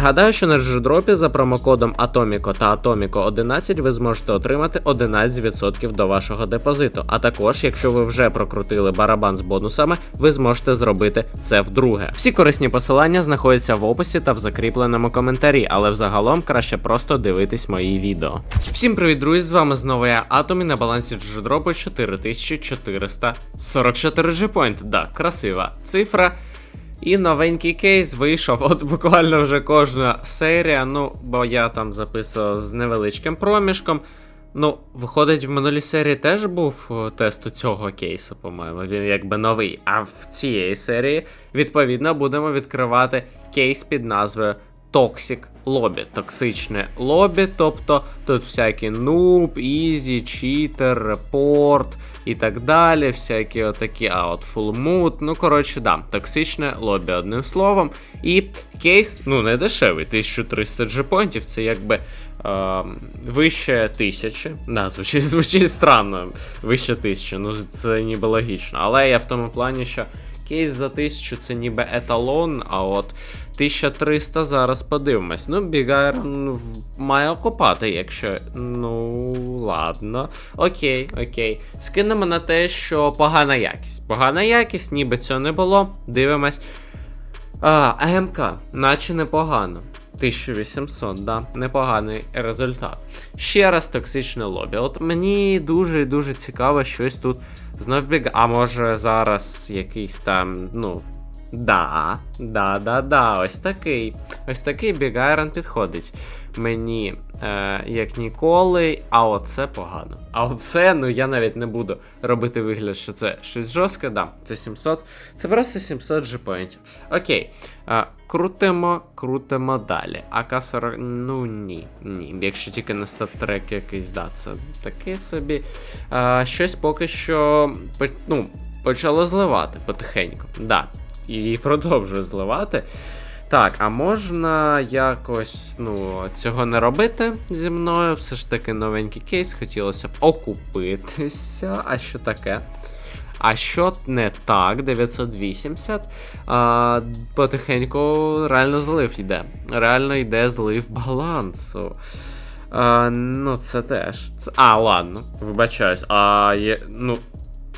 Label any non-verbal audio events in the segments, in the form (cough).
Нагадаю, що на джедропі за промокодом Atomico та Atomico 11 ви зможете отримати 11% до вашого депозиту. А також, якщо ви вже прокрутили барабан з бонусами, ви зможете зробити це вдруге. Всі корисні посилання знаходяться в описі та в закріпленому коментарі, але взагалом краще просто дивитись мої відео. Всім привіт, друзі! З вами знову я Атомі на балансі джедропу 4444 G-Point. Да, красива цифра. І новенький кейс вийшов. От буквально вже кожна серія. Ну, бо я там записував з невеличким проміжком. Ну, виходить, в минулій серії теж був тест у цього кейсу, по-моєму. Він якби новий. А в цієї серії, відповідно, будемо відкривати кейс під назвою Toxic Lobby. Токсичне лобі, тобто тут всякі нуб, ізі, читер, репорт і так далі. Всякі отакі, а от фулмут. Ну, коротше, да, токсичне лобі, одним словом. І кейс, ну, не дешевий, 1300 джепонтів, це якби е, вище тисячі. Да, звучить, (laughs) звучить странно, вище тисячі, ну це ніби логічно. Але я в тому плані, що кейс за 1000 це ніби еталон, а от 1300 зараз подивимось. Ну, бігар має окупати, якщо. Ну, ладно. Окей, окей. Скинемо на те, що погана якість. Погана якість, ніби цього не було. Дивимось. А, АМК, наче непогано. 1800, да, непоганий результат. Ще раз токсичне лобі. От мені дуже дуже цікаво щось тут знов біг. А може зараз якийсь там, ну. Да, да, да, да, ось такий. Ось такий Бігайрон підходить. Мені е, як ніколи, а оце погано. А оце, ну я навіть не буду робити вигляд, що це щось жорстке, да, це 700. Це просто 700 джипоінтів. Окей. Е, крутимо, крутимо далі. АК-40, ну ні, ні. Якщо тільки не стат-трек якийсь, да, це таке собі. Е, щось поки що ну, почало зливати потихеньку. Да. І продовжує зливати. Так, а можна якось ну, цього не робити зі мною. Все ж таки новенький кейс, хотілося б окупитися. А що таке? А що не так, 980. А, Потихеньку реально злив йде. Реально йде злив балансу. А, Ну, це теж. А, ладно, вибачаюсь. А є. Ну,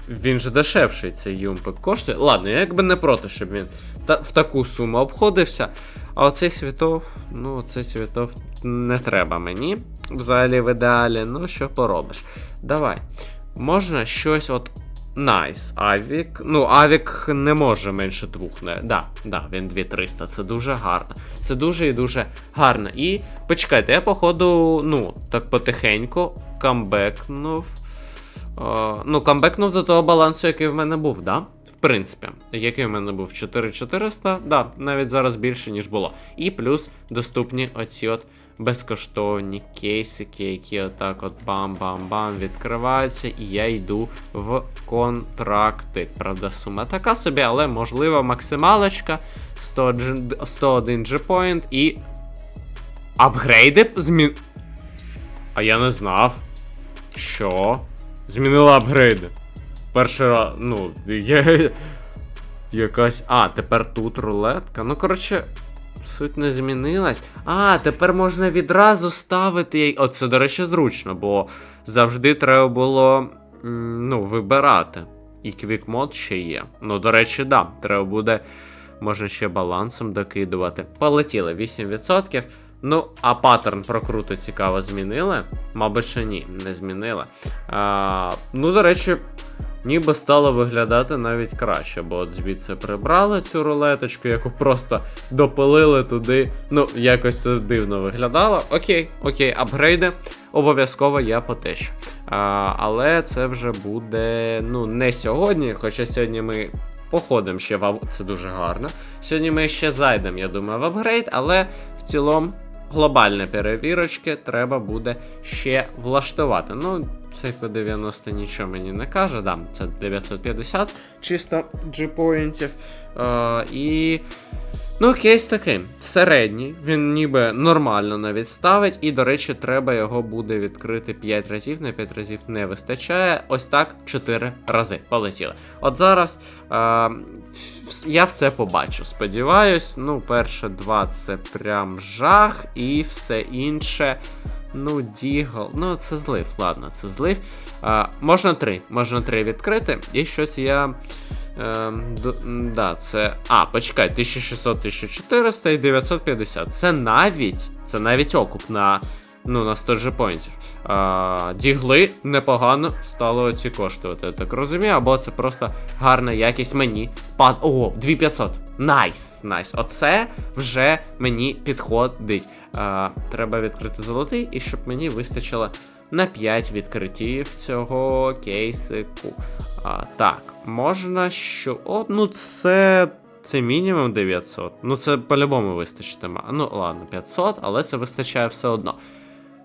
він же дешевший цей юмпик коштує. Ладно, я якби не проти, щоб він в таку суму обходився. А оцей світов, ну, цей світов не треба мені. Взагалі в ідеалі, ну що поробиш. Давай. Можна щось от. Найс, nice. Авік. Ну, Авік не може менше двох. Не. Да, да, він 2300. Це дуже гарно. Це дуже і дуже гарно. І почекайте, я, походу, ну, так потихеньку камбекнув. О, ну, камбекнув до того балансу, який в мене був, да? Принципі, який в мене був 4400, да, навіть зараз більше, ніж було. І плюс доступні оці от безкоштовні кейсики, які отак от бам-бам-бам відкриваються, і я йду в контракти. Правда, сума така собі, але можливо максималочка 100, 101 G-point і. Апгрейди змін. А я не знав. Що? Змінила апгрейди. Перший раз, ну, є. (laughs) Якась. А, тепер тут рулетка. Ну, коротше, суть не змінилась. А, тепер можна відразу ставити. Оце, до речі, зручно, бо завжди треба було ну, вибирати. І квікмод ще є. Ну, до речі, да, треба буде. Можна ще балансом докидувати. Полетіли 8%. Ну, а паттерн прокруту цікаво змінили. Мабуть, що ні, не змінили. А, Ну, до речі, ніби стало виглядати навіть краще, бо от звідси прибрали цю рулеточку, яку просто допилили туди. Ну, якось це дивно виглядало. Окей, окей, апгрейди. Обов'язково я потещу. А, Але це вже буде ну, не сьогодні, хоча сьогодні ми. Походимо ще в це дуже гарно. Сьогодні ми ще зайдемо, я думаю, в апгрейд, але в цілому глобальні перевірочки треба буде ще влаштувати. Ну, цей P90 нічого мені не каже, да, це 950 чисто G-поінтів. Е, і. Ну, кейс такий. Середній. Він ніби нормально навіть ставить. І, до речі, треба його буде відкрити 5 разів. На 5 разів не вистачає. Ось так 4 рази. Полетіли. От зараз е, я все побачу. Сподіваюсь. Ну, перше два це прям жах, і все інше. Ну, Дігл. Ну, це злив, ладно, це злив. А, можна три. Можна три відкрити. І щось я. Е, да, це. А, почекай, 1600, 1400 і 950. Це навіть. Це навіть окуп на. Ну, на 100 джепоінтів. А, дігли непогано стало оці коштувати, я так розумію, або це просто гарна якість мені. Пад. О, 2500. Найс, найс. Оце вже мені підходить. А, треба відкрити золотий, і щоб мені вистачило на 5 відкриттів цього кейсику. А, так, можна що. О, ну це. Це мінімум 900. Ну, це по-любому вистачитиме. Ну, ладно, 500, але це вистачає все одно.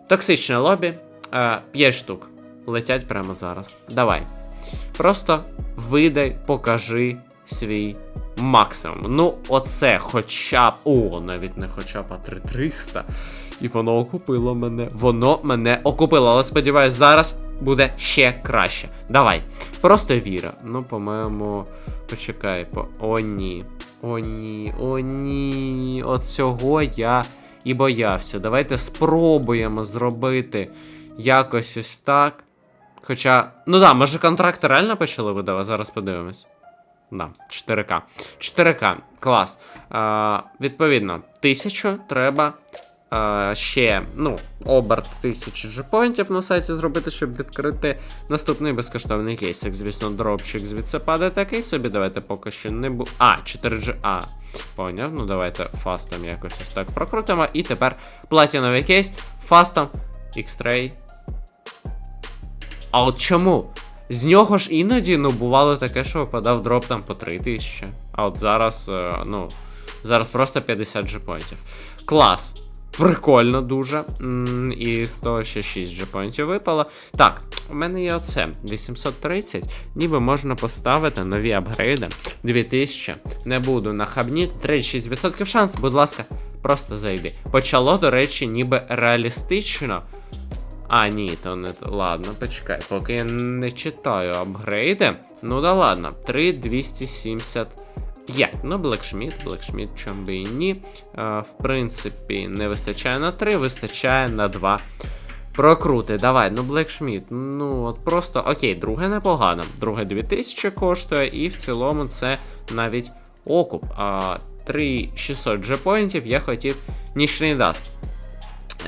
Токсичне лобі. Е, 5 штук. Летять прямо зараз. Давай. Просто видай, покажи свій максимум. Ну, оце хоча б. О, навіть не хоча б, а 3300. І воно окупило мене. Воно мене окупило, але сподіваюсь, зараз буде ще краще. Давай. Просто віра. Ну, по-моєму, почекай. По... О, ні. О, ні, о, ні. От цього я і боявся. Давайте спробуємо зробити якось ось так. Хоча, ну да, може контракти реально почали видавати, зараз подивимось. Да, 4К. 4К, клас. А, відповідно, 1000 треба а, ще, ну, оберт 1000 джепоінтів на сайті зробити, щоб відкрити наступний безкоштовний кейс. Як, звісно, дропчик звідси падає такий собі. Давайте поки що не бу. А, 4G. А, поняв. Ну давайте фастом якось ось так прокрутимо. І тепер платіновий кейс. Фастом X-Ray. А от чому? З нього ж іноді ну, бувало таке, що випадав дроп там по 3000. А от зараз, е, ну, зараз просто 50 джепоінтів. Клас. Прикольно дуже. І з того ще 6 джепоінтів випало. Так, у мене є оце. 830. Ніби можна поставити нові апгрейди. 2000. Не буду на хабні. 36% шанс, будь ласка, просто зайди. Почало, до речі, ніби реалістично. А, ні, то не. Ладно, почекай, поки я не читаю апгрейди. Ну да ладно, 3275. Ну, Блекшміт, Блекшміт, чом би і ні. А, в принципі, не вистачає на 3, вистачає на 2. Прокрути, давай, ну Блекшміт. Ну, от просто окей, друге непогано. Друге 2000 коштує, і в цілому це навіть окуп. А 3600 джепоінтів я хотів нічний даст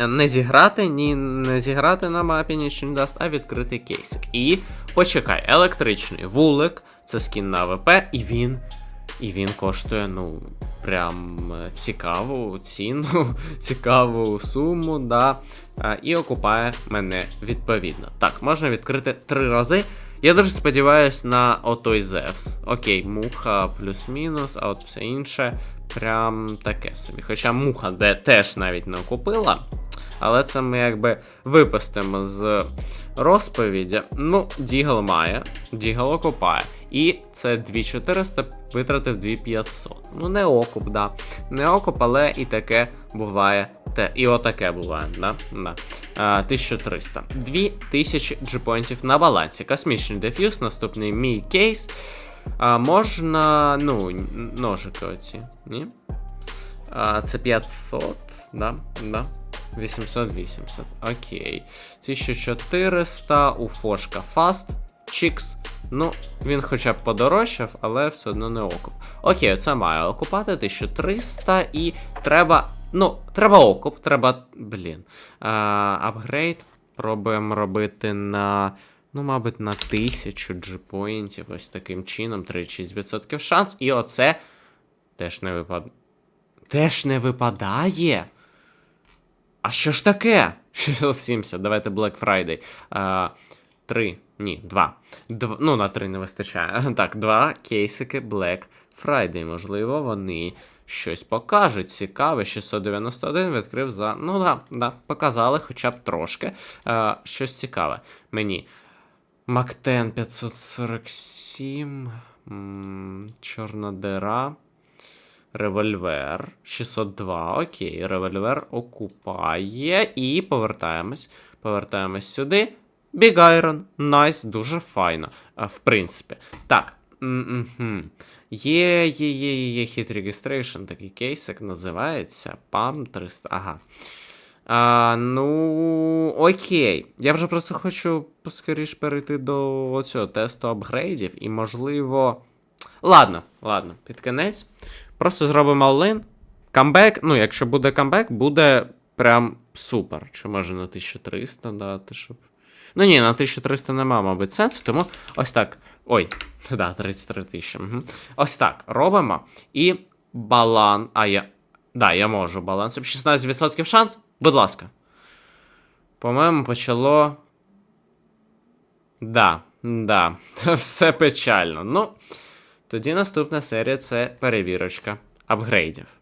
не зіграти, ні, не зіграти на мапі нічого не дасть, а відкрити кейсик. І почекай, електричний вулик, це скін на АВП, і він. І він коштує, ну, прям е, цікаву ціну, (laughs) цікаву суму, да. І окупає мене відповідно. Так, можна відкрити три рази. Я дуже сподіваюся на отой Зевс. Окей, муха плюс-мінус, а от все інше прям таке собі. Хоча муха де теж навіть не окупила. Але це ми якби випустимо з розповіді. Ну, Дігл має, Дігл окупає. І це 2400 витратив 2500. Ну, не окуп, да. Не окуп, але і таке буває. Те, і отаке буває, да? да. А, 1300. 2000 джипоінтів на балансі. Космічний деф'юз, наступний мій кейс. А, можна. Ну, ножики оці. Ні? А, це 500, да? да. 880. Окей. 1400 у Фошка Фаст. Чікс. Ну, він хоча б подорожчав, але все одно не окуп. Окей, це має окупати 1300 і треба. Ну, треба окуп, треба. Блін. А, апгрейд. Пробуємо робити на. Ну, мабуть, на 1000 джипоінтів. Ось таким чином. 36% шанс. І оце теж не випадає. Теж не випадає. А що ж таке? (laughs) 670, давайте Black Friday. А, Три. Ні, два. Дв... Ну, на три не вистачає. (laughs) Так, два кейсики Black Friday. Можливо, вони щось покажуть. Цікаве. 691 відкрив за. Ну да, да, показали хоча б трошки. А, щось цікаве. Мені. Мактен 547. М, Чорна дира. Револьвер 602. Окей, револьвер окупає. І повертаємось. Повертаємось сюди. Big Iron. Найс, дуже файно. В принципі. Так. м-м-хм. Є, є, є, є, є hit registration, такий кейсик називається. PAM 300. Ага. А, ну, окей. Я вже просто хочу поскоріш перейти до цього тесту апгрейдів і, можливо. Ладно, ладно, під кінець. Просто зробимо all-in. Камбек, ну, якщо буде камбек, буде прям супер. Чи може на 1300 дати, щоб. Ну ні, на 1300 нема, мабуть, сенсу, тому ось так. Ой, (laughs) да, 33 тисячі. Угу. Ось так робимо. І балан. А я. Да, я можу баланс. 16% шанс. Будь ласка. По-моєму, почало. Да, да. (laughs) Все печально. Ну, тоді наступна серія це перевірочка апгрейдів.